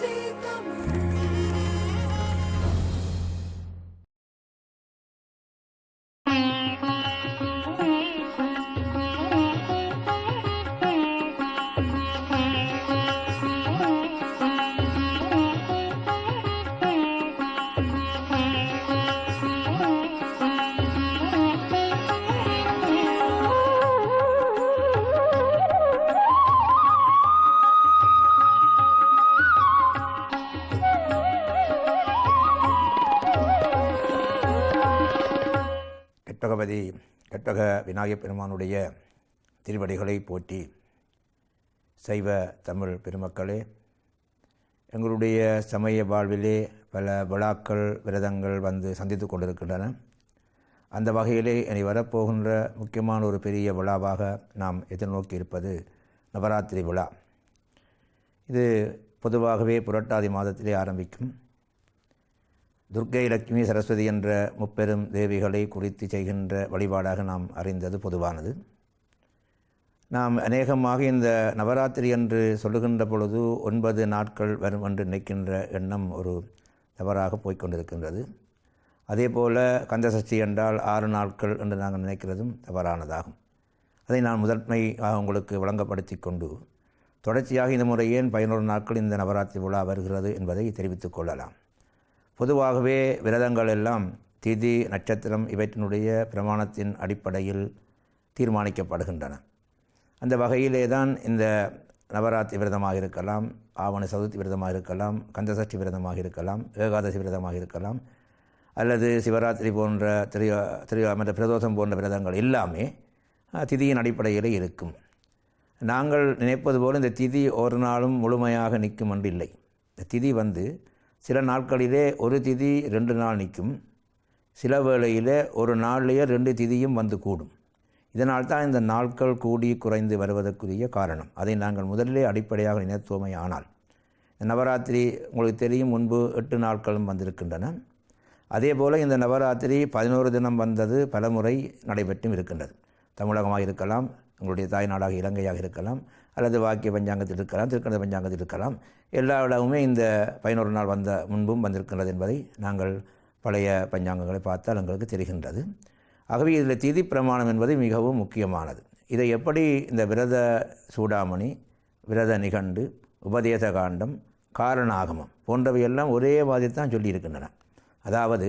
see the moon. விநாயகப் பெருமானுடைய திருவடிகளை போற்றி சைவ தமிழ் பெருமக்களே எங்களுடைய சமய வாழ்விலே பல விழாக்கள் விரதங்கள் வந்து சந்தித்து கொண்டிருக்கின்றன. அந்த வகையிலே இனி வரப்போகின்ற முக்கியமான ஒரு பெரிய விழாவாக நாம் எதிர்நோக்கி இருப்பது நவராத்திரி விழா. இது பொதுவாகவே புரட்டாதி மாதத்திலே ஆரம்பிக்கும். துர்க்கை லட்சுமி சரஸ்வதி என்ற முப்பெரும் தேவிகளை குறித்து செய்கின்ற வழிபாடாக நாம் அறிந்தது பொதுவானது. நாம் அநேகமாக இந்த நவராத்திரி என்று சொல்லுகின்ற பொழுது ஒன்பது நாட்கள் வரும் என்று நினைக்கின்ற எண்ணம் ஒரு தவறாக போய்க்கொண்டிருக்கின்றது. அதே போல் கந்தசஷ்டி என்றால் ஆறு நாட்கள் என்று நாங்கள் நினைக்கிறதும் தவறானதாகும். அதை நான் முதன்மையாக உங்களுக்கு விளங்கப்படுத்தி கொண்டு தொடர்ச்சியாக இந்த முறை ஏன் பதினோரு நாட்கள் இந்த நவராத்திரி விழா வருகிறது என்பதை தெரிவித்துக் கொள்ளலாம். பொதுவாகவே விரதங்கள் எல்லாம் திதி நட்சத்திரம் இவற்றினுடைய பிரமாணத்தின் அடிப்படையில் தீர்மானிக்கப்படுகின்றன. அந்த வகையிலே தான் இந்த நவராத்திரி விரதமாக இருக்கலாம் ஆவண சதுர்த்தி விரதமாக இருக்கலாம் கந்தசஷ்டி விரதமாக இருக்கலாம் ஏகாதசி விரதமாக இருக்கலாம் அல்லது சிவராத்திரி போன்ற திரையோ திரையோ மற்ற பிரதோஷம் போன்ற விரதங்கள் எல்லாமே திதியின் அடிப்படையில் இருக்கும். நாங்கள் நினைப்பது போல் இந்த திதி ஒரு நாளும் முழுமையாக நிற்கும் என்று இல்லை. இந்த திதி வந்து சில நாட்களிலே ஒரு திதி ரெண்டு நாள் நிற்கும். சில வேளையில் ஒரு நாள்லேயே ரெண்டு திதியும் வந்து கூடும். இதனால் தான் இந்த நாட்கள் கூடி குறைந்து வருவதற்குரிய காரணம். அதை நாங்கள் முதலிலே அடிப்படையாக நினைத்துவமை ஆனால் நவராத்திரி உங்களுக்கு தெரியும் முன்பு எட்டு நாட்களும் வந்திருக்கின்றன. அதே போல் இந்த நவராத்திரி பதினோரு தினம் வந்தது பலமுறை நடைபெற்றும் இருக்கின்றது. தமிழகமாக இருக்கலாம் உங்களுடைய தாய்நாடாக இலங்கையாக இருக்கலாம் அல்லது வாக்கிய பஞ்சாங்கத்தில் இருக்கலாம் திருக்கணித பஞ்சாங்கத்தில் இருக்கலாம். எல்லா இடமுமே இந்த பதினோரு நாள் வந்த முன்பும் வந்திருக்கின்றது என்பதை நாங்கள் பழைய பஞ்சாங்கங்களை பார்த்தால் எங்களுக்கு தெரிகின்றது. ஆகவே இதில் திதி பிரமாணம் என்பது மிகவும் முக்கியமானது. இதை எப்படி இந்த விரத சூடாமணி விரத நிகண்டு உபதேச காண்டம் காரணாகமம் போன்றவையெல்லாம் ஒரே மாதிரி தான் சொல்லியிருக்கின்றன. அதாவது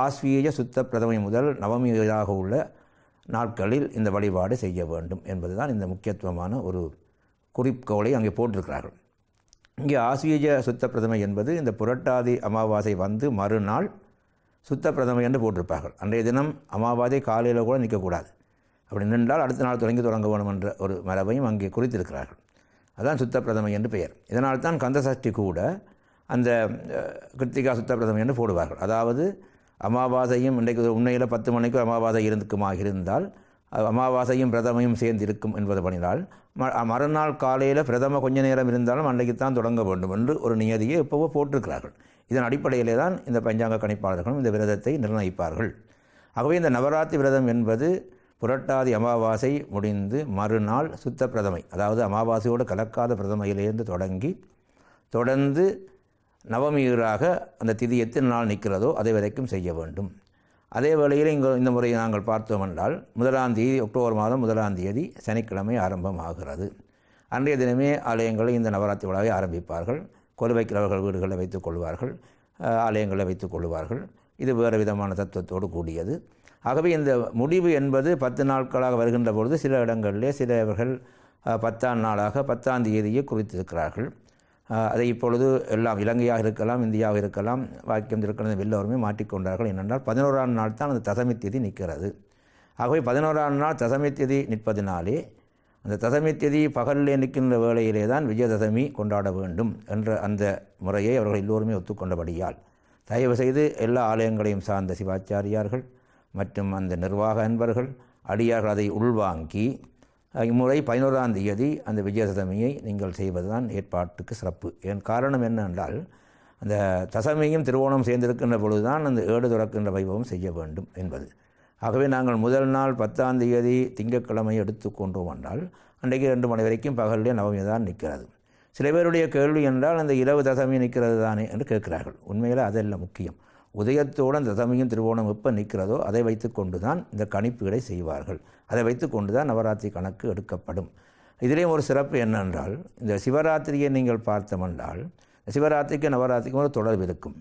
ஆஸ்வீய சுத்த பிரதமை முதல் நவமியாக உள்ள நாட்களில் இந்த வழிபாடு செய்ய வேண்டும் என்பதுதான் இந்த முக்கியத்துவமான ஒரு குறிக்கோளை அங்கே போட்டிருக்கிறார்கள். இங்கே ஆஸ்வீஜ சுத்த பிரதமை என்பது இந்த புரட்டாதி அமாவாசை வந்து மறுநாள் சுத்த பிரதமை என்று போட்டிருப்பார்கள். அன்றைய தினம் அமாவாசை காலையில் கூட நிற்கக்கூடாது. அப்படி நின்றால் அடுத்த நாள் தொடங்கி தொடங்க வேணும் என்ற ஒரு மரபையும் அங்கே குறித்திருக்கிறார்கள். அதான் சுத்த பிரதமை என்று பெயர். இதனால் தான் கந்தசஷ்டி கூட அந்த கிருத்திகா சுத்த பிரதமை என்று போடுவார்கள். அதாவது அமாவாசையும் இன்றைக்கு உண்மையில் பத்து மணிக்கு அமாவாசை இருந்துக்குமா இருந்தால் அமாவாசையும் பிரதமையும் சேர்ந்து இருக்கும் என்பது பண்ணினால் ம மறுநாள் காலையில் பிரதம கொஞ்ச நேரம் இருந்தாலும் அன்றைக்கு தான் தொடங்க வேண்டும் என்று ஒரு நியதியை இப்போவோ போட்டிருக்கிறார்கள். இதன் அடிப்படையிலே தான் இந்த பஞ்சாங்க கணிப்பாளர்களும் இந்த விரதத்தை நிர்ணயிப்பார்கள். ஆகவே இந்த நவராத்திரி விரதம் என்பது புரட்டாதி அமாவாசை முடிந்து மறுநாள் சுத்த பிரதமை அதாவது அமாவாசையோடு கலக்காத பிரதமையிலிருந்து தொடங்கி தொடர்ந்து நவமியராக அந்த திதி எத்தனை நாள் நிற்கிறதோ அதை வரைக்கும் செய்ய வேண்டும். அதே வேளையில் இங்கே இந்த முறை நாங்கள் பார்த்தோம் என்றால் முதலாம் தேதி அக்டோபர் மாதம் முதலாம் தேதி சனிக்கிழமை ஆரம்பமாகிறது. அன்றைய தினமே ஆலயங்களில் இந்த நவராத்திரி விழாவை ஆரம்பிப்பார்கள். கொலுவைக்கிறவர்கள் வீடுகளில் வைத்துக் கொள்வார்கள். ஆலயங்களை ஆலயங்களில் வைத்துக் கொள்வார்கள். இது வேறு விதமான தத்துவத்தோடு கூடியது. ஆகவே இந்த முடிவு என்பது பத்து நாட்களாக வருகின்ற பொழுது சில இடங்களிலே சிலவர்கள் பத்தாம் நாளாக பத்தாம் தேதியை குறித்திருக்கிறார்கள். அதை இப்பொழுது எல்லாம் இலங்கையாக இருக்கலாம் இந்தியாவாக இருக்கலாம் வாக்கியம் இருக்கிறது எல்லோருமே மாட்டிக்கொண்டார்கள். என்னென்றால் பதினோராம் நாள் தான் அந்த தசமி தேதி நிற்கிறது. ஆகவே பதினோராம் நாள் தசமி தேதி நிற்பதினாலே அந்த தசமி தேதி பகலிலே நிற்கின்ற வேளையிலே தான் விஜயதசமி கொண்டாட வேண்டும் என்ற அந்த முறையை அவர்கள் எல்லோருமே ஒத்துக்கொண்டபடியால். தயவு செய்து எல்லா ஆலயங்களையும் சார்ந்த சிவாச்சாரியார்கள் மற்றும் அந்த நிர்வாக அன்பர்கள் அடியார்கள் அதை உள்வாங்கி இம்முறை பதினோராம் தேதி அந்த விஜயதசமியை நீங்கள் செய்வதுதான் ஏற்பாட்டுக்கு சிறப்பு. என் காரணம் என்னென்றால் அந்த தசமியும் திருவோணம் சேர்ந்திருக்கின்ற பொழுதுதான் அந்த ஏடு துறக்கின்ற வைபவம் செய்ய வேண்டும் என்பது. ஆகவே நாங்கள் முதல் நாள் பத்தாம் தேதி திங்கட்கிழமை எடுத்துக்கொண்டோம் என்றால் அன்றைக்கு ரெண்டு மணி வரைக்கும் பகலிலே நவமி தான் நிற்கிறது. சில பேருடைய கேள்வி என்றால் அந்த இரவு தசமி நிற்கிறது தானே என்று கேட்கிறார்கள். உண்மையில் அதல்ல முக்கியம். உதயத்தோடு அந்த தசமியும் திருவோணம் எப்போ நிற்கிறதோ அதை வைத்துக்கொண்டு தான் இந்த கணிப்புகளை செய்வார்கள். அதை வைத்துக்கொண்டு தான் நவராத்திரி கணக்கு எடுக்கப்படும். இதிலேயும் ஒரு சிறப்பு என்னென்றால் இந்த சிவராத்திரியை நீங்கள் பார்த்தமென்றால் சிவராத்திரிக்கு நவராத்திரிக்கும் ஒரு தொடர்பு இருக்கும்.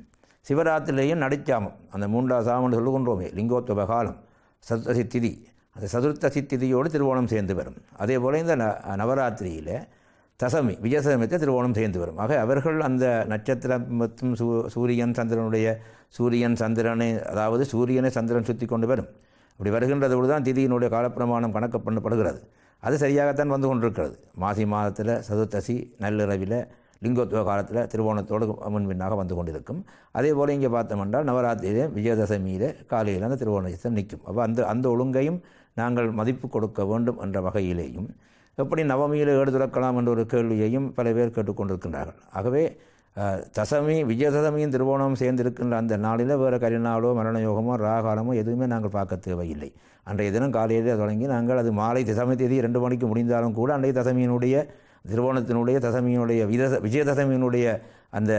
சிவராத்திரிலேயும் நடிச்சாமம் அந்த மூன்றாவது சாமம் சொல்லுகின்றோமே லிங்கோத்வப காலம் சதுர்த்தசி திதி அந்த சதுர்த்தசி திதியோடு திருவோணம் சேர்ந்து வரும். அதே போல் இந்த ந நவராத்திரியில் தசமி விஜயதசமிக்கு திருவோணம் சேர்ந்து வரும். ஆக அவர்கள் அந்த நட்சத்திரம் மற்றும் சூ சூரியன் சந்திரனுடைய சூரியன் சந்திரனை அதாவது சூரியனை சந்திரன் சுற்றி கொண்டு வரும். அப்படி வருகின்றது தான் திதியினுடைய காலப்பிரமாணம் கணக்கு பண்ணப்படுகிறது அது சரியாகத்தான் வந்து கொண்டிருக்கிறது. மாசி மாதத்தில் சதுர்த்தசி நள்ளிரவில் லிங்கத்துவ காலத்தில் திருவோணத்தோடு முன்பின்னாக வந்து கொண்டிருக்கும். அதே போல் இங்கே பார்த்தோம்னால் நவராத்திரியிலே விஜயதசமியில் காலையில் அந்த திருவோணம் நிற்கும். அப்போ அந்த அந்த ஒழுங்கையும் நாங்கள் மதிப்பு கொடுக்க வேண்டும் என்ற வகையிலேயும் எப்படி நவமியில் ஏடு துறக்கலாம் என்ற ஒரு கேள்வியையும் பல பேர் கேட்டுக்கொண்டிருக்கின்றார்கள். ஆகவே தசமி விஜயதசமியும் திருவோணம் சேர்ந்திருக்கின்ற அந்த நாளில் வேறு கரிநாளோ மரண யோகமோ ராகாலமோ எதுவுமே நாங்கள் பார்க்க தேவையில்லை. அன்றைய தினம் காலையிலே தொடங்கி நாங்கள் அது மாலை தசமி தேதி ரெண்டு மணிக்கு முடிந்தாலும் கூட அன்றைய தசமியினுடைய திருவோணத்தினுடைய தசமியினுடைய வித விஜயதசமியினுடைய அந்த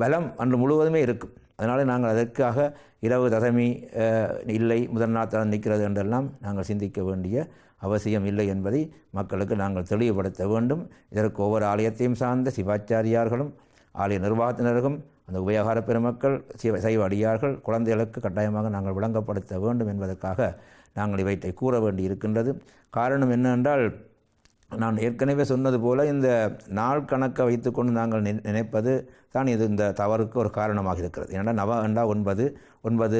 பலம் அன்று முழுவதுமே இருக்கும். அதனால் நாங்கள் அதற்காக இரவு தசமி இல்லை முதல் நாள் நிற்கிறது என்றெல்லாம் நாங்கள் சிந்திக்க வேண்டிய அவசியம் இல்லை என்பதை மக்களுக்கு நாங்கள் தெளிவுபடுத்த வேண்டும். இதற்கு ஒவ்வொரு ஆலயத்தையும் சார்ந்த சிவாச்சாரியார்களும் ஆலய நிர்வாகத்தினருக்கும் அந்த உபயோகார பெருமக்கள் சைவ சைவ அடியார்கள் குழந்தைகளுக்கு கட்டாயமாக நாங்கள் விளங்கப்படுத்த வேண்டும் என்பதற்காக நாங்கள் இவற்றை கூற வேண்டி இருக்கின்றது காரணம் என்னவென்றால் நான் ஏற்கனவே சொன்னது போல் இந்த நாள் கணக்கை வைத்துக்கொண்டு நாங்கள் நினைப்பது தான் இது இந்த தவறுக்கு ஒரு காரணமாக இருக்கிறது. ஏன்னா நவ என்றால் ஒன்பது ஒன்பது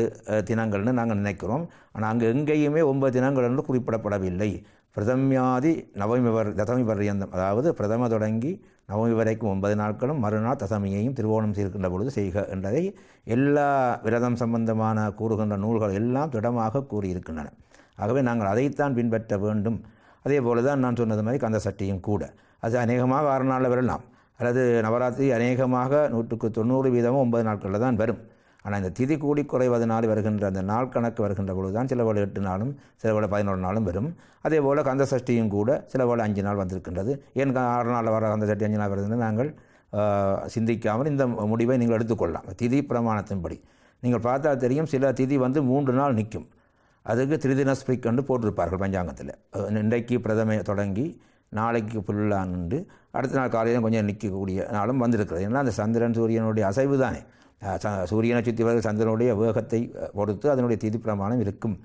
தினங்கள்னு நாங்கள் நினைக்கிறோம். ஆனால் அங்கே எங்கேயுமே ஒன்பது தினங்கள் என்று குறிப்பிடப்படவில்லை. பிரதமியாதி நவமி வர் தசமி பர்யந்தம் அதாவது பிரதம தொடங்கி நவமி வரைக்கும் ஒன்பது நாட்களும் மறுநாள் தசமியையும் திருவோணம் சேர்க்கின்ற பொழுது செய்க என்றதை எல்லா விரதம் சம்பந்தமான கூறுகின்ற நூல்கள் எல்லாம் திடமாக கூறியிருக்கின்றன. ஆகவே நாங்கள் அதைத்தான் பின்பற்ற வேண்டும். அதே போல தான் நான் சொன்னது மாதிரி கந்த சட்டியும் கூட. அது அநேகமாக ஆறு நாளில் வரலாம். அல்லது நவராத்திரி அநேகமாக நூற்றுக்கு தொண்ணூறு வீதமும் ஒன்பது நாட்களில் தான் வரும். ஆனால் இந்த திதி கூடி குறைவதனால் வருகின்ற அந்த நாள் கணக்கு வருகின்ற பொழுது தான் சில வேளை எட்டு நாளும் சில வேளை பதினோரு நாளும் வரும். அதே போல் கந்த சஷ்டியும் கூட சில வேளை அஞ்சு நாள் வந்திருக்கின்றது. ஏன் ஆறு நாளில் வர கந்த சஷ்டி அஞ்சு நாள் வருதுன்னு நாங்கள் சிந்திக்காமல் இந்த முடிவை நீங்கள் எடுத்துக்கொள்ளலாம். திதி பிரமாணத்தின்படி. நீங்கள் பார்த்தா தெரியும் சில திதி வந்து மூன்று நாள் நிற்கும். அதுக்கு திரிதின ஸ்பிரிக் என்று போட்டிருப்பார்கள் பஞ்சாங்கத்தில். இன்றைக்கு பிரதமை தொடங்கி நாளைக்கு புல்லான்னு அடுத்த நாள் காலையில் கொஞ்சம் நிற்கக்கூடிய நாளும் வந்திருக்கிறது. ஏன்னா அந்த சந்திரன் சூரியனுடைய அசைவு தானே. சூரியனை சுற்றி வர சந்திரனுடைய வேகத்தை பொறுத்து அதனுடைய திதி பிரமாணம் இருக்கும்.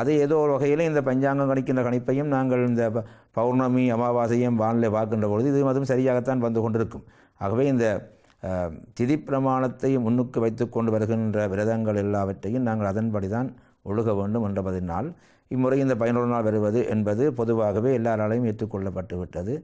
அது ஏதோ ஒரு வகையில் இந்த பஞ்சாங்கம் கணிக்கின்ற கணிப்பையும் நாங்கள் இந்த ப- பௌர்ணமி அமாவாசையும் வானிலை பார்க்கின்ற பொழுது இது அதுவும் சரியாகத்தான் வந்து கொண்டிருக்கும். ஆகவே இந்த திதி பிரமாணத்தை முன்னுக்கு வைத்து கொண்டு வருகின்ற விரதங்கள் எல்லாவற்றையும் நாங்கள் அதன்படி தான் ஒழுக வேண்டும் என்றபதினால் இம்முறை இந்த பதினோரு நாள் வருவது என்பது பொதுவாகவே எல்லாராலையும் ஏற்றுக்கொள்ளப்பட்டு விட்டது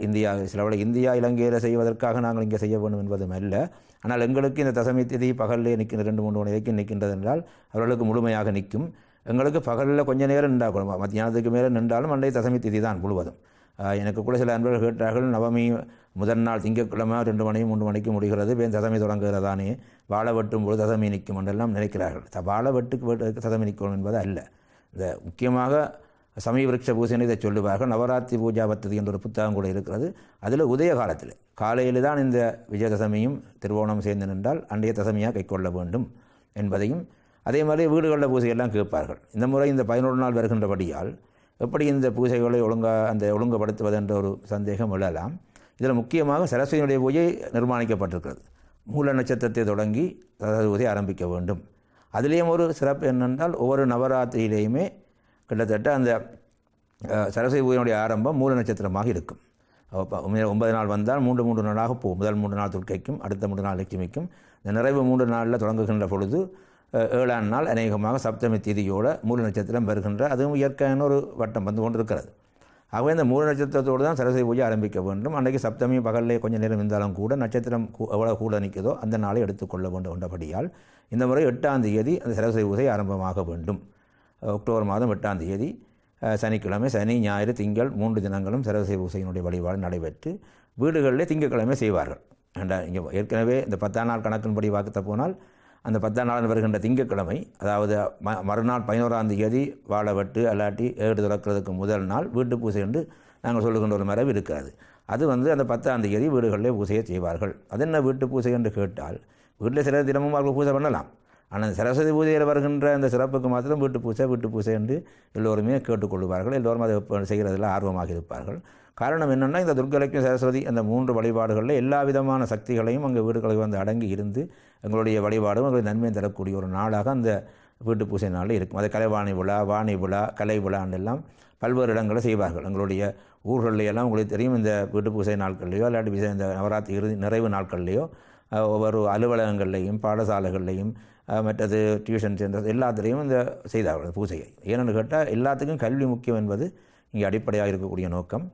இந்தியா சிலவளை இந்தியா இலங்கையில் செய்வதற்காக நாங்கள் இங்கே செய்ய வேண்டும் என்பதும் அல்ல. ஆனால் எங்களுக்கு இந்த தசமி திதி பகலில் நிற்கின்ற ரெண்டு மூன்று மணி வரைக்கும் நிற்கின்றது என்றால் அவர்களுக்கு முழுமையாக நிற்கும். எங்களுக்கு பகலில் கொஞ்ச நேரம் நின்றால் மத்தியானத்துக்கு மேலே நின்றாலும் அன்றைய தசமி திதி தான் முழுவதும். எனக்கு கூட சில அன்பர்கள் கேட்டார்கள் நவமி முதல் நாள் திங்கட்கிழமை ரெண்டு மணி மூன்று மணிக்கு முடிகிறது பேர் தசமி தொடங்குகிறதானே? வாழை வெட்டும் பொழுது தசமி நிற்கும் என்றெல்லாம் நினைக்கிறார்கள். த- வாழை வெட்டுக்கு வெட்டு தசமி நிற்கும் என்பது அல்ல. இந்த முக்கியமாக சமய விரக்ஷ பூசைன்னு இதை சொல்லுவார்கள். நவராத்திரி பூஜா பத்ததி என்ற ஒரு புத்தகம் கூட இருக்கிறது. அதில் உதய காலத்தில் காலையில் தான் இந்த விஜயதசமியும் திருவோணம் சேர்ந்து நின்றால் அன்றைய தசமியாக கைக்கொள்ள வேண்டும் என்பதையும் அதே மாதிரி வீடுகளில் பூஜையெல்லாம் கேட்பார்கள். இந்த முறை இந்த பதினோரு நாள் வருகின்றபடியால் எப்படி இந்த பூஜைகளை ஒழுங்காக அந்த ஒழுங்குபடுத்துவது என்ற ஒரு சந்தேகம் எழலாம். இதில் முக்கியமாக சரஸ்வதியுடைய பூஜை நிர்மாணிக்கப்பட்டிருக்கிறது. மூல நட்சத்திரத்தை தொடங்கி சரஸ்வதி பூஜை ஆரம்பிக்க வேண்டும். அதிலேயும் ஒரு சிறப்பு என்னென்றால் ஒவ்வொரு நவராத்திரியிலேயுமே கிட்டத்தட்ட அந்த சரஸ்வதி பூஜையினுடைய ஆரம்பம் மூல நட்சத்திரமாக இருக்கும். ஒன்பது நாள் வந்தால் மூன்று மூன்று நாளாக போகும். முதல் மூன்று நாள் துர்க்கைக்கும் அடுத்த மூன்று நாள் லட்சுமிக்கும். இந்த நிறைவு மூன்று நாளில் தொடங்குகின்ற பொழுது ஏழாம் நாள் அநேகமாக சப்தமி திதியோட மூல நட்சத்திரம் வருகின்ற அதுவும் இயற்கையான ஒரு வட்டம் வந்து கொண்டிருக்கிறது. ஆகவே இந்த மூல நட்சத்திரத்தோடு தான் சரஸ்வதி பூஜை ஆரம்பிக்க வேண்டும். அன்றைக்கு சப்தமி பகலில் கொஞ்சம் நேரம் இருந்தாலும் கூட நட்சத்திரம் எவ்வளோ கூட நிற்குதோ அந்த நாளை எடுத்துக்கொள்ள வேண்டும் என்றபடியால் இந்த முறை எட்டாம் தேதி அந்த சரஸ்வதி பூஜை ஆரம்பமாக வேண்டும். அக்டோபர் மாதம் எட்டாம் தேதி சனிக்கிழமை சனி ஞாயிறு திங்கள் மூன்று தினங்களும் சரவசை பூசையினுடைய வழிபாடு நடைபெற்று வீடுகளிலே திங்கட்கிழமை செய்வார்கள். அண்டா இங்கே ஏற்கனவே இந்த பத்தாம் நாள் கணக்கின்படி வாக்குத்த போனால் அந்த பத்தாம் நாள் வருகின்ற திங்கட்கிழமை அதாவது ம மறுநாள் பதினோராம் தேதி வாழை வெட்டு அல்லாட்டி ஏடு திறக்கிறதுக்கு முதல் நாள் வீட்டு பூசை என்று நாங்கள் சொல்லுகின்ற ஒரு மரபு இருக்கிறது. அது வந்து அந்த பத்தாம் தேதி வீடுகளிலே பூசையை செய்வார்கள். அது என்ன வீட்டு பூசை என்று கேட்டால் வீட்டில் சில தினமும் அவர்கள் பூஜை பண்ணலாம். ஆனால் சரஸ்வதி பூஜையில் வருகின்ற அந்த சிறப்புக்கு மாத்திரம் வீட்டு பூசை வீட்டு பூசை என்று எல்லோருமே கேட்டுக்கொள்வார்கள் எல்லோரும் அதை செய்கிறதில் ஆர்வமாக இருப்பார்கள். காரணம் என்னென்னா இந்த துர்கலட்சுமி சரஸ்வதி அந்த மூன்று வழிபாடுகளில் எல்லா விதமான சக்திகளையும் அங்கே வீடுகளுக்கு வந்து அடங்கி இருந்து எங்களுடைய வழிபாடும் எங்களுக்கு நன்மையும் தரக்கூடிய ஒரு நாளாக அந்த வீட்டு பூசை நாளில் இருக்கும். அது கலைவாணி விழா வாணி விழா கலை விழாண்டெல்லாம் பல்வேறு இடங்களில் செய்வார்கள். எங்களுடைய ஊர்களில் எல்லாம் உங்களுக்கு தெரியும் இந்த வீட்டு பூசை நாட்கள்லையோ இல்லாட்டி விசை இந்த நவராத்திரி இறுதி நிறைவு நாட்கள்லையோ ஒவ்வொரு அலுவலகங்கள்லையும் பாடசாலைகள்லையும் மற்றது டியூஷன் சென்டர் எல்லாத்துலேயும் இந்த செய்தார்கள் பூஜையை ஏன்னு கேட்டால் எல்லாத்துக்கும் கல்வி முக்கியம் என்பது இங்கே அடிப்படையாக இருக்கக்கூடிய நோக்கம்.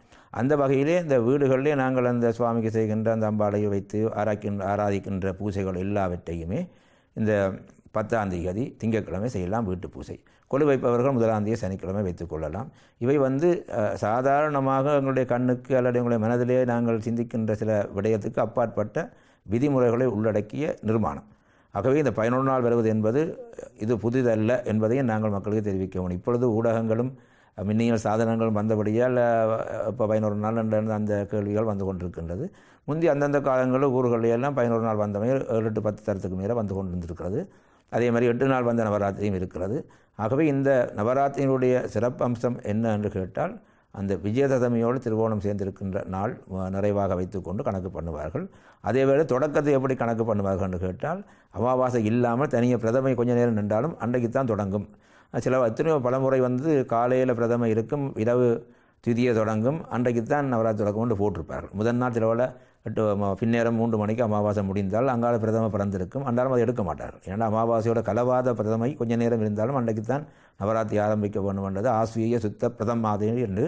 அந்த வகையிலே இந்த வீடுகளிலே நாங்கள் அந்த சுவாமிக்கு செய்கின்ற அந்த அம்பாளையை வைத்து ஆராய்க்கின்ற ஆராதிக்கின்ற பூஜைகள் எல்லாவற்றையுமே இந்த பத்தாம் தேதி திங்கட்கிழமை செய்யலாம் வீட்டு பூஜை கொலு வைப்பவர்கள் முதலாம் தேதி சனிக்கிழமை வைத்துக்கொள்ளலாம் இவை வந்து சாதாரணமாக எங்களுடைய கண்ணுக்கு அல்லது எங்களுடைய மனதிலே நாங்கள் சிந்திக்கின்ற சில விடயத்துக்கு அப்பாற்பட்ட விதிமுறைகளை உள்ளடக்கிய நிர்மாணம். ஆகவே இந்த பதினொரு நாள் வருவது என்பது இது புதிதல்ல என்பதையும் நாங்கள் மக்களுக்கு தெரிவிக்க வேண்டும் இப்பொழுது ஊடகங்களும் மின்னியல் சாதனங்களும் வந்தபடியால் இப்போ பதினோரு நாள் என்ற அந்த கேள்விகள் வந்து கொண்டிருக்கின்றது. முந்தி அந்தந்த காலங்களில் ஊர்களில் எல்லாம் பதினோரு நாள் வந்தவங்க ஏழு எட்டு பத்து தரத்துக்கு மேலே வந்து கொண்டிருந்திருக்கிறது. அதே மாதிரி எட்டு நாள் வந்த நவராத்திரியும் இருக்கிறது. ஆகவே இந்த நவராத்திரியினுடைய சிறப்பு அம்சம் என்ன என்று கேட்டால் அந்த விஜயதசமியோடு திருவோணம் சேர்ந்திருக்கின்ற நாள் நிறைவாக வைத்துக்கொண்டு கணக்கு பண்ணுவார்கள். அதேவேளை தொடக்கத்தை எப்படி கணக்கு பண்ணுவார்கள் என்று கேட்டால் அமாவாசை இல்லாமல் தனியாக பிரதமை கொஞ்ச நேரம் நின்றாலும் அன்றைக்கு தான் தொடங்கும். சில எத்தனையோ பலமுறை வந்து காலையில் பிரதமை இருக்கும் இரவு திதியை தொடங்கும் அன்றைக்கு தான் நவராத்திரி தொடக்கம் கொண்டு போட்டிருப்பார்கள். முதல் நாள் சிலவில் எட்டு பின்னேரம் மூன்று மணிக்கு அமாவாசை முடிந்தால் அங்கால பிரதம பிறந்திருக்கும். அன்றாலும் அதை எடுக்க மாட்டார்கள். ஏன்னா அமாவாசையோட கலவாத பிரதமை கொஞ்ச நேரம் இருந்தாலும் அன்றைக்கு தான் நவராத்திரி ஆரம்பிக்க வேண்டும் என்றது ஆஸ்வீய சுத்த பிரதமாதே என்று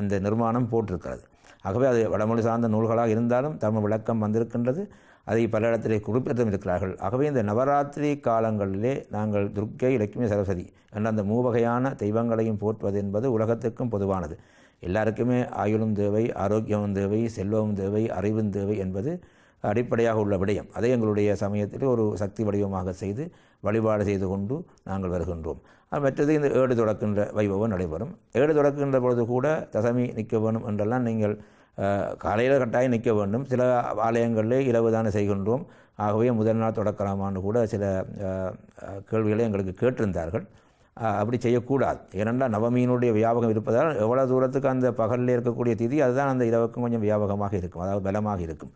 அந்த நிர்மாணம் போட்டிருக்கிறது. ஆகவே அது வடமொழி சார்ந்த நூல்களாக இருந்தாலும் தமிழ் விளக்கம் வந்திருக்கின்றது. அதை பல இடத்திலே குறிப்பிட்டும் இருக்கிறார்கள் ஆகவே இந்த நவராத்திரி காலங்களிலே நாங்கள் துர்க்கை லட்சுமி சரஸ்வதி என்ற அந்த மூவகையான தெய்வங்களையும் போற்றுவது என்பது உலகத்துக்கும் பொதுவானது. எல்லாருக்குமே ஆயுளும் தேவை ஆரோக்கியமும் தேவை செல்வமும் தேவை அறிவும் தேவை என்பது அடிப்படையாக உள்ள விடயம். அதை எங்களுடைய சமயத்தில் ஒரு சக்தி வடிவமாக செய்து வழிபாடு செய்து கொண்டு நாங்கள் வருகின்றோம். மற்றது இந்த ஏடு தொடக்கின்ற வைபவம் நடைபெறும். ஏடு தொடக்கின்ற பொழுது கூட தசமி நிற்க வேண்டும் என்றெல்லாம் நீங்கள் காலையில் கட்டாயம் நிற்க வேண்டும். சில ஆலயங்களில் இரவு தானே செய்கின்றோம். ஆகவே முதல் நாள் தொடக்கலாமான்னு கூட சில கேள்விகளை எங்களுக்கு கேட்டிருந்தார்கள். அப்படி செய்யக்கூடாது. ஏனென்றால் நவமியினுடைய வியாபகம் இருப்பதால் எவ்வளோ தூரத்துக்கு அந்த பகலில் இருக்கக்கூடிய திதி அதுதான் அந்த இரவுக்கும் கொஞ்சம் வியாபகமாக இருக்கும். அதாவது பலமாக இருக்கும்.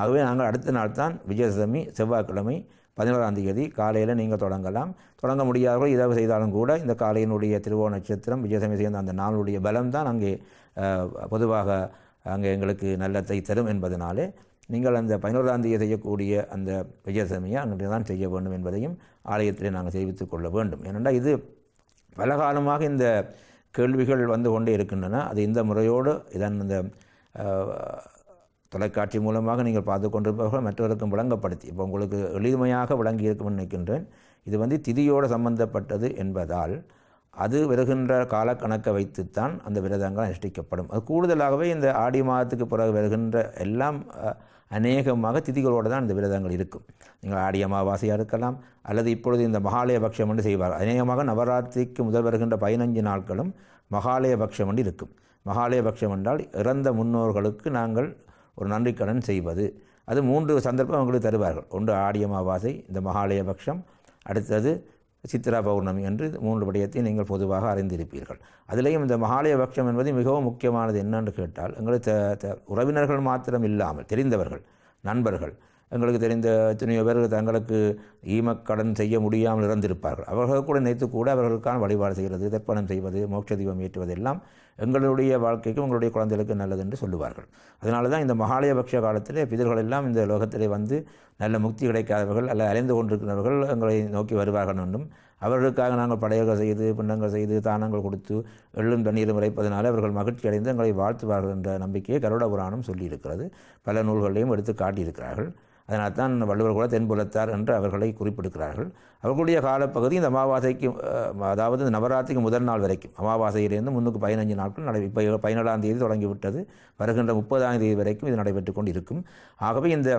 ஆகவே நாங்கள் அடுத்த நாள் தான் விஜயதசமி செவ்வாய்க்கிழமை பதினோராம் தேதி காலையில் நீங்கள் தொடங்கலாம். தொடங்க முடியாதவர்கள் இரவு செய்தாலும் கூட இந்த காலையினுடைய திருவோண நட்சத்திரம் விஜயதசமி சேர்ந்த அந்த நாளுடைய பலம் தான் அங்கே பொதுவாக அங்கே எங்களுக்கு நல்லத்தை தரும் என்பதனாலே நீங்கள் அந்த பதினோராம் தேதி செய்யக்கூடிய அந்த விஜயதசமியை அங்கே தான் செய்ய வேண்டும் என்பதையும் ஆலயத்தில் நாங்கள் தெரிவித்துக் கொள்ள வேண்டும். ஏனென்றால் இது பல காலமாக இந்த கேள்விகள் வந்து கொண்டே இருக்கின்றன. அது இந்த முறையோடு இதன் இந்த தொலைக்காட்சி மூலமாக நீங்கள் பார்த்து கொண்டிருப்பவர்கள் மற்றவருக்கும் விளங்கப்படுத்தி இப்போ உங்களுக்கு எளிமையாக விளங்கி இருக்கும்னு நினைக்கின்றேன். இது வந்து திதியோடு சம்பந்தப்பட்டது என்பதால் அது வருகின்ற காலக்கணக்கை வைத்துத்தான் அந்த விரதங்கள் அனுஷ்டிக்கப்படும். அது கூடுதலாகவே இந்த ஆடி மாதத்துக்கு பிறகு வருகின்ற எல்லாம் அநேகமாக திதிகளோடு தான் இந்த விரதங்கள் இருக்கும். நீங்கள் ஆடி அமாவாசையாக இருக்கலாம் அல்லது இப்பொழுது இந்த மகாலய பட்சம் என்று செய்வார்கள். அநேகமாக நவராத்திரிக்கு முதல் வருகின்ற பதினஞ்சு நாட்களும் மகாலய பட்சம் என்று இருக்கும். மகாலய பட்சம் என்றால் இறந்த முன்னோர்களுக்கு நாங்கள் ஒரு நன்றிக்கடன் செய்வது. அது மூன்று சந்தர்ப்பம் அவங்களுக்கு தருவார்கள். ஒன்று ஆடி அமாவாசை இந்த மகாலய பட்சம் அடுத்தது சித்ரா பௌர்ணமி என்று மூன்று விடயத்தை நீங்கள் பொதுவாக அறிந்திருப்பீர்கள். அதிலேயும் இந்த மகாலய பட்சம் என்பது மிகவும் முக்கியமானது என்னென்று கேட்டால் எங்களுக்கு உறவினர்கள் மாத்திரம் இல்லாமல் தெரிந்தவர்கள் நண்பர்கள் எங்களுக்கு தெரிந்த எத்தனையோ பேர் தங்களுக்கு ஈமக்கடன் செய்ய முடியாமல் இறந்திருப்பார்கள். அவர்கள் கூட நினைத்து கூட அவர்களுக்கான வழிபாடு செய்கிறது தர்ப்பணம் செய்வது மோட்ச தீபம் ஏற்றுவது எல்லாம் எங்களுடைய வாழ்க்கைக்கும் உங்களுடைய குழந்தைகளுக்கு நல்லது என்று சொல்லுவார்கள். அதனால தான் இந்த மகாலயபக்ஷ காலத்திலே பிதர்கள் எல்லாம் இந்த லோகத்திலே வந்து நல்ல முக்தி கிடைக்காதவர்கள் அல்ல அலைந்து கொண்டிருக்கிறவர்கள் எங்களை நோக்கி வருவார்கள் என்றும் அவர்களுக்காக நாங்கள் படையல்கள் செய்து பிண்டங்கள் செய்து தானங்கள் கொடுத்து எள்ளும் தண்ணீரும் இறைப்பதனால அவர்கள் மகிழ்ச்சி அடைந்து எங்களை வாழ்த்துவார்கள் என்ற நம்பிக்கையை கருட புராணம் சொல்லியிருக்கிறது. பல நூல்களையும் எடுத்து காட்டியிருக்கிறார்கள். அதனால் தான் வள்ளுவர் கூட தென்புலத்தார் என்று அவர்களை குறிப்பிடுகிறார்கள். அவர்களுடைய காலப்பகுதி இந்த அமாவாசைக்கு அதாவது இந்த நவராத்திரிக்கு முதல் நாள் வரைக்கும் அமாவாசையிலிருந்து முன்னுக்கு பதினஞ்சு நாட்கள் நடை இப்போ பதினேழாம் தேதி தொடங்கிவிட்டது. வருகின்ற முப்பதாம் தேதி வரைக்கும் இது நடைபெற்று கொண்டு இருக்கும் ஆகவே இந்த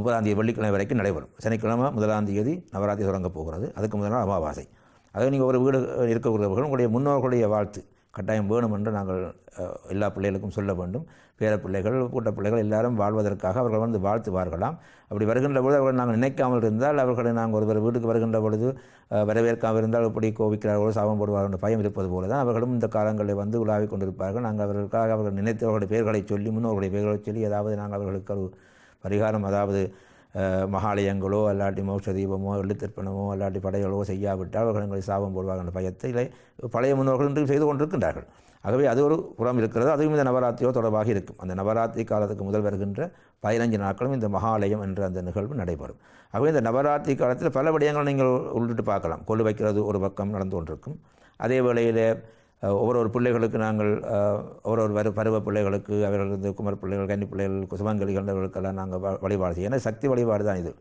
முப்பதாம் தேதி வெள்ளிக்கிழமை வரைக்கும் நடைபெறும். சனிக்கிழமை முதலாம் தேதி நவராத்திரி தொடங்கப் போகிறது. அதுக்கு முதல் நாள் அமாவாசை. அதை நீங்கள் ஒரு வீடு இருக்கக்கூடியவர்கள் உங்களுடைய முன்னோர்களுடைய வாழ்த்து. கட்டாயம் வேணும் என்று நாங்கள் எல்லா பிள்ளைகளுக்கும் சொல்ல வேண்டும். பேர பிள்ளைகள் கூட்ட பிள்ளைகள் எல்லாரும் வாழ்வதற்காக அவர்கள் வந்து வாழ்த்துவார்களாம். அப்படி வருகின்ற பொழுது அவர்கள் நாங்கள் நினைக்காமல் இருந்தால் அவர்களை நாங்கள் ஒருவர் வீட்டுக்கு வருகின்ற பொழுது வரவேற்காமல் இருந்தால் எப்படி கோபிக்கிறார்களோ சாபம் போடுவார்கள் என்ற பயம் இருப்பது போல தான் அவர்களும் இந்த காலங்களில் வந்து உலாவிக் கொண்டிருப்பார்கள். நாங்கள் அவர்களுக்காக அவர்கள் நினைத்து அவர்களுடைய பெயர்களை சொல்லி முன்னோர்களுடைய பெயர்களை சொல்லி ஏதாவது நாங்கள் அவர்களுக்கு ஒரு பரிகாரம் அதாவது மகாலயங்களோ அல்லாட்டி மோட்ச தீபமோ எழுத்திற்பனமோ அல்லாட்டி படைகளோ செய்யாவிட்டால் அவர்கள் எங்களை சாபம் போடுவார்கள் என்ற பயத்தை பழைய முன்னோர்கள் இன்று செய்து கொண்டிருக்கின்றார்கள். ஆகவே அது ஒரு புறம் இருக்கிறது. அதுவும் இந்த நவராத்திரியோ தொடர்பாக இருக்கும். அந்த நவராத்திரி காலத்துக்கு முதல் வருகின்ற பதினஞ்சு நாட்களும் இந்த மகாலயம் என்ற அந்த நிகழ்வு நடைபெறும். ஆகவே இந்த நவராத்திரி காலத்தில் பல விடயங்கள் நீங்கள் உள்ளிட்டு பார்க்கலாம். கொள்ளு வைக்கிறது ஒரு பக்கம் நடந்து கொண்டிருக்கும். அதே வேளையில் ஒவ்வொரு ஒரு பிள்ளைகளுக்கு நாங்கள் ஒரு ஒரு வரு பருவ பிள்ளைகளுக்கு அவர்கள் இந்த குமர் பிள்ளைகள் கன்னி பிள்ளைகள் சுமங்கலி கண்டவர்களுக்கெல்லாம் நாங்கள் வழிபாடு செய்யும் ஏன்னா சக்தி வழிபாடு தான் இது.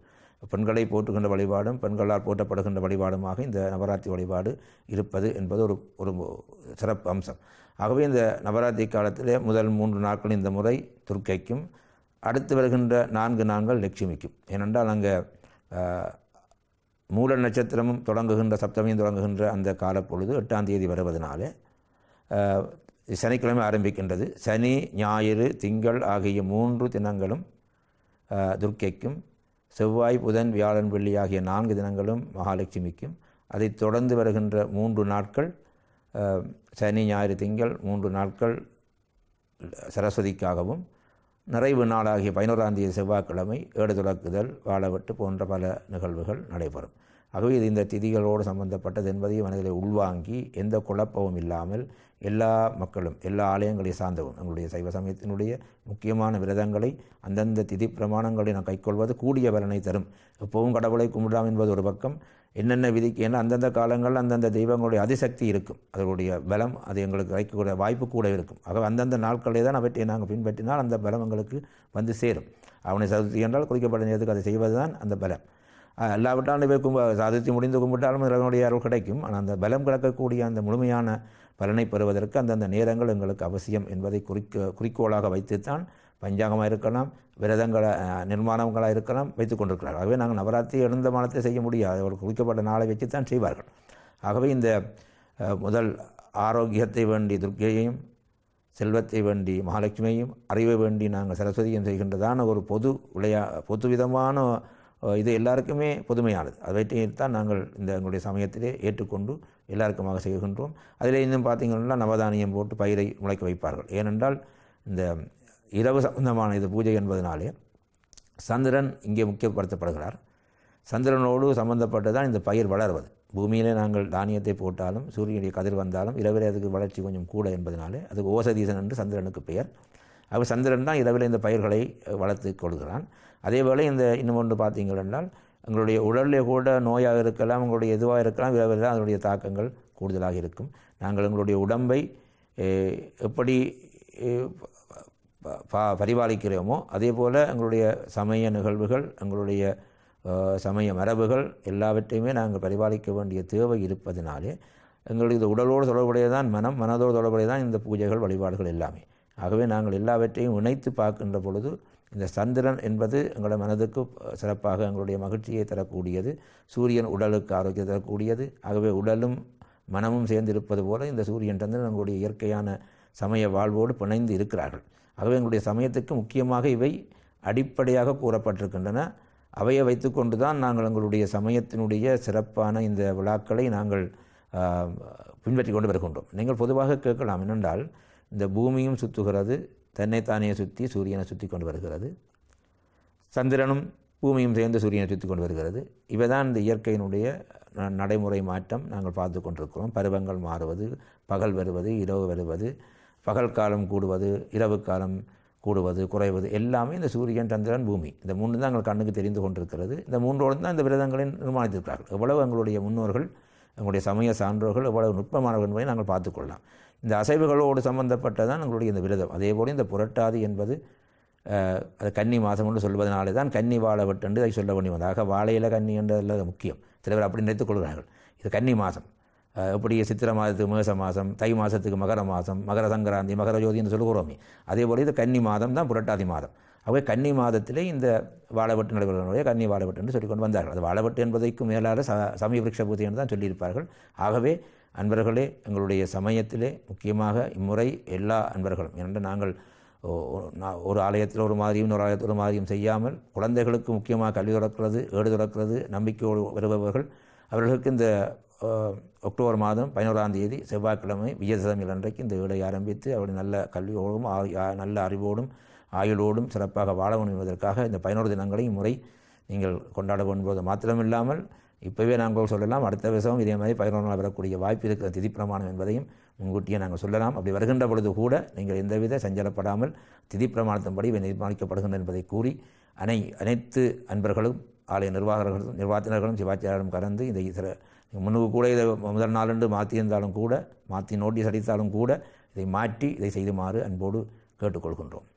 பெண்களை போற்றுகின்ற வழிபாடும் பெண்களால் போற்றப்படுகின்ற வழிபாடுமாக இந்த நவராத்திரி வழிபாடு இருப்பது என்பது ஒரு ஒரு சிறப்பு அம்சம். ஆகவே இந்த நவராத்திரி காலத்திலே முதல் மூன்று நாட்கள் இந்த முறை துர்க்கைக்கும் அடுத்து வருகின்ற நான்கு நாட்கள் லட்சுமிக்கும். ஏனென்றால் அங்கே மூல நட்சத்திரமும் தொடங்குகின்ற சப்தமியும் தொடங்குகின்ற அந்த காலப்பொழுது எட்டாம் தேதி வருவதனாலே சனிக்கிழமை ஆரம்பிக்கின்றது. சனி ஞாயிறு திங்கள் ஆகிய மூன்று தினங்களும் துர்க்கைக்கும் செவ்வாய் புதன் வியாழன் வெள்ளி ஆகிய நான்கு தினங்களும் மகாலட்சுமிக்கும். அதைத் தொடர்ந்து வருகின்ற மூன்று நாட்கள் சனி ஞாயிறு திங்கள் மூன்று நாட்கள் சரஸ்வதிக்காகவும் நிறைவு நாளாகிய பதினோராம் தேதி செவ்வாய்க்கிழமை ஏடு துலக்குதல் வாழவெட்டு போன்ற பல நிகழ்வுகள் நடைபெறும். ஆகவே இது இந்த திதிகளோடு சம்பந்தப்பட்டது என்பதையும் மனதில் உள்வாங்கி எந்த குழப்பமும் இல்லாமல் எல்லா மக்களும் எல்லா ஆலயங்களையும் சார்ந்தவும் எங்களுடைய சைவ சமயத்தினுடைய முக்கியமான விரதங்களை அந்தந்த திதி பிரமாணங்களை நான் கைக்கொள்வது கூடிய பலனை தரும். எப்பவும் கடவுளை கும்பிடலாம் என்பது ஒரு பக்கம். என்னென்ன விதிக்கு ஏன்னா அந்தந்த காலங்கள் அந்தந்த தெய்வங்களுடைய அதிசக்தி இருக்கும். அதனுடைய பலம் அது எங்களுக்கு கிடைக்கக்கூடிய வாய்ப்பு கூட இருக்கும். ஆக அந்தந்த நாட்களே தான் அவற்றை நாங்கள் பின்பற்றினால் அந்த பலம் எங்களுக்கு வந்து சேரும். அவனை சதுர்த்தி என்றால் குறிக்கப்பட்ட நேரத்துக்கு அதை செய்வது தான் அந்த பலம். அஹ் போய் இவை கும்ப சதுர்த்தி முடிந்து கும்பிட்டாலும் இறைவனுடைய அருள் கிடைக்கும். ஆனால் அந்த பலம் கிடக்கக்கூடிய அந்த முழுமையான பலனை பெறுவதற்கு அந்தந்த நேரங்கள் எங்களுக்கு அவசியம் என்பதை குறிக்க குறிக்கோளாக வைத்துத்தான் பஞ்சாங்கமாக இருக்கலாம் விரதங்களை நிர்மாணங்களாக இருக்கலாம் வைத்து கொண்டிருக்கிறார்கள் ஆகவே நாங்கள் நவராத்திரி எழுந்த மாதத்தை செய்ய முடியாது. ஒரு குறிக்கப்பட்ட நாளை வச்சு தான் செய்வார்கள். ஆகவே இந்த முதல் ஆரோக்கியத்தை வேண்டி துர்க்கையையும் செல்வத்தை வேண்டி மகாலட்சுமியையும் அறிவை வேண்டி நாங்கள் சரஸ்வதியும் செய்கின்றதான ஒரு பொது விளையா பொது விதமான இது எல்லாருக்குமே பொதுமையானது. அவற்றைத்தான் நாங்கள் இந்த எங்களுடைய சமயத்திலே ஏற்றுக்கொண்டு எல்லாருக்குமாக செய்கின்றோம். அதில் இன்னும் பார்த்தீங்கன்னா நவதானியம் போட்டு பயிரை முளைக்க வைப்பார்கள். ஏனென்றால் இந்த இரவு சம்பந்தமான இது பூஜை என்பதனாலே சந்திரன் இங்கே முக்கியப்படுத்தப்படுகிறார். சந்திரனோடு சம்பந்தப்பட்டு தான் இந்த பயிர் வளர்வது. பூமியிலே நாங்கள் தானியத்தை போட்டாலும் சூரியனுடைய கதிர் வந்தாலும் இரவிலே அதுக்கு வளர்ச்சி கொஞ்சம் கூட என்பதனாலே அதுக்கு ஓசதீசன் என்று சந்திரனுக்கு பெயர். அவர் சந்திரன் தான் இரவில் இந்த பயிர்களை வளர்த்து கொள்கிறான். அதேவேளை இந்த இன்னும் ஒன்று பார்த்தீங்கள் என்றால் எங்களுடைய உடலில் கூட நோயாக இருக்கலாம் உங்களுடைய எதுவாக இருக்கலாம் இரவில் தான் அதனுடைய தாக்கங்கள் கூடுதலாக இருக்கும். நாங்கள் எங்களுடைய உடம்பை எப்படி ப- பரிபாலிக்கிறோமோ அதே போல் எங்களுடைய சமய நிகழ்வுகள் எங்களுடைய சமய மரபுகள் எல்லாவற்றையுமே நாங்கள் பரிபாலிக்க வேண்டிய தேவை இருப்பதினாலே எங்களுடைய இது உடலோடு தொடர்புடையதான் மனம் மனதோடு தொடர்புடையதான் இந்த பூஜைகள் வழிபாடுகள் எல்லாமே. ஆகவே நாங்கள் எல்லாவற்றையும் இணைத்து பார்க்கின்ற பொழுது இந்த சந்திரன் என்பது எங்களோட மனதுக்கு சிறப்பாக எங்களுடைய மகிழ்ச்சியை தரக்கூடியது சூரியன் உடலுக்கு ஆரோக்கியம் தரக்கூடியது. ஆகவே உடலும் மனமும் சேர்ந்து இருப்பது போல இந்த சூரியன் சந்திரன் எங்களுடைய இயற்கையான சமய வாழ்வோடு பிணைந்து இருக்கிறார்கள். ஆகவே எங்களுடைய சமயத்துக்கு முக்கியமாக இவை அடிப்படையாக கூறப்பட்டிருக்கின்றன. அவையை வைத்துக்கொண்டு தான் நாங்கள் எங்களுடைய சமயத்தினுடைய சிறப்பான இந்த விழாக்களை நாங்கள் பின்பற்றி கொண்டு வருகின்றோம். நீங்கள் பொதுவாக கேட்கலாம் என்னென்றால் இந்த பூமியும் சுற்றுகிறது தன்னைத்தானே சுற்றி சூரியனை சுற்றி கொண்டு வருகிறது. சந்திரனும் பூமியும் சேர்ந்து சூரியனை சுற்றி கொண்டு வருகிறது. இவை தான் இந்த இயற்கையினுடைய ந- நடைமுறை மாற்றம் நாங்கள் பார்த்து கொண்டிருக்கிறோம். பருவங்கள் மாறுவது பகல் வருவது இரவு வருவது பகல் காலம் கூடுவது இரவு காலம் கூடுவது குறைவது எல்லாமே இந்த சூரியன் சந்திரன் பூமி. இந்த மூன்று தான் எங்கள் கண்ணுக்கு தெரிந்து கொண்டிருக்கிறது. இந்த மூன்றோடு தான் இந்த விரதங்களை நிர்மாணித்திருக்கிறார்கள். எவ்வளவு எங்களுடைய முன்னோர்கள் எங்களுடைய சமய சான்றோர்கள் எவ்வளவு நுட்பமானவர்கள் என்பதை நாங்கள் பார்த்துக்கொள்ளலாம். இந்த அசைவுகளோடு சம்பந்தப்பட்டதான் எங்களுடைய இந்த விரதம். அதே போல இந்த புரட்டாதி என்பது அது கன்னி மாதம் என்று சொல்வதனாலே தான் கன்னி வாழை விட்டு அதை சொல்ல வேண்டி வந்தது ஆக வாழையில கன்னி என்றதில் முக்கியம். சில பேர் அப்படி நினைத்துக் கொள்கிறார்கள். இது கன்னி மாதம். அஹ், எப்படி சித்திரை மாதத்துக்கு மேச மாதம் தை மாதத்துக்கு மகர மாதம் மகர சங்கராந்தி மகர ஜோதி என்று சொல்கிறோமே அதே போல இது கன்னி மாதம் தான் புரட்டாதி மாதம். ஆகவே கன்னி மாதத்திலே இந்த வாழைவெட்டு நடைபெறுவனுடைய கன்னி வாழைவெட்டு என்று சொல்லிக்கொண்டு வந்தார்கள். அது வாழைவெட்டு என்பதற்கு மேலாக ச சமய விரக்ஷ பூஜை என்று தான் சொல்லியிருப்பார்கள். ஆகவே அன்பர்களே எங்களுடைய சமயத்திலே முக்கியமாக இம்முறை எல்லா அன்பர்களும் ஏனென்றால் நாங்கள் ஒரு ஆலயத்தில் ஒரு மாதிரியும் இன்னொரு ஆலயத்தில் ஒரு மாதிரியும் செய்யாமல் குழந்தைகளுக்கு முக்கியமாக கல்வி தொடக்கிறது ஏடு தொடக்கிறது நம்பிக்கையோடு வருபவர்கள் அவர்களுக்கு இந்த அக்டோபர் மாதம் பதினோராம் தேதி செவ்வாய்க்கிழமை விஜயதசமி அன்றைக்கு இந்த வீடை ஆரம்பித்து அவருடைய நல்ல கல்வியோடும் நல்ல அறிவோடும் ஆயுளோடும் சிறப்பாக வாழ வேண்டும் என்பதற்காக இந்த பதினோரு தினங்களை முறை நீங்கள் கொண்டாட வேண்டும் மாத்திரமில்லாமல் இப்போவே நாங்கள் சொல்லலாம் அடுத்த வருஷம் இதே மாதிரி பதினோரு நாள் வரக்கூடிய வாய்ப்பு இருக்கிற திதி பிரமாணம் என்பதையும் முன்கூட்டியே நாங்கள் சொல்லலாம். அப்படி வருகின்ற பொழுது கூட நீங்கள் எந்தவித சஞ்சலப்படாமல் திதி பிரமாணத்தின்படி இவை நிர்மாணிக்கப்படுகின்றன என்பதை கூறி அனை அனைத்து அன்பர்களும் ஆலய நிர்வாகர்களும் நிர்வாகத்தினர்களும் சிவாச்சாரியம் கலந்து இந்த சில முன்னுக்கு கூட இதை முதல் நாளன்று மாற்றியிருந்தாலும் கூட மாற்றி நோட்டீஸ் அடித்தாலும் கூட இதை மாற்றி இதை செய்துமாறு அன்போடு கேட்டுக்கொள்கின்றோம்.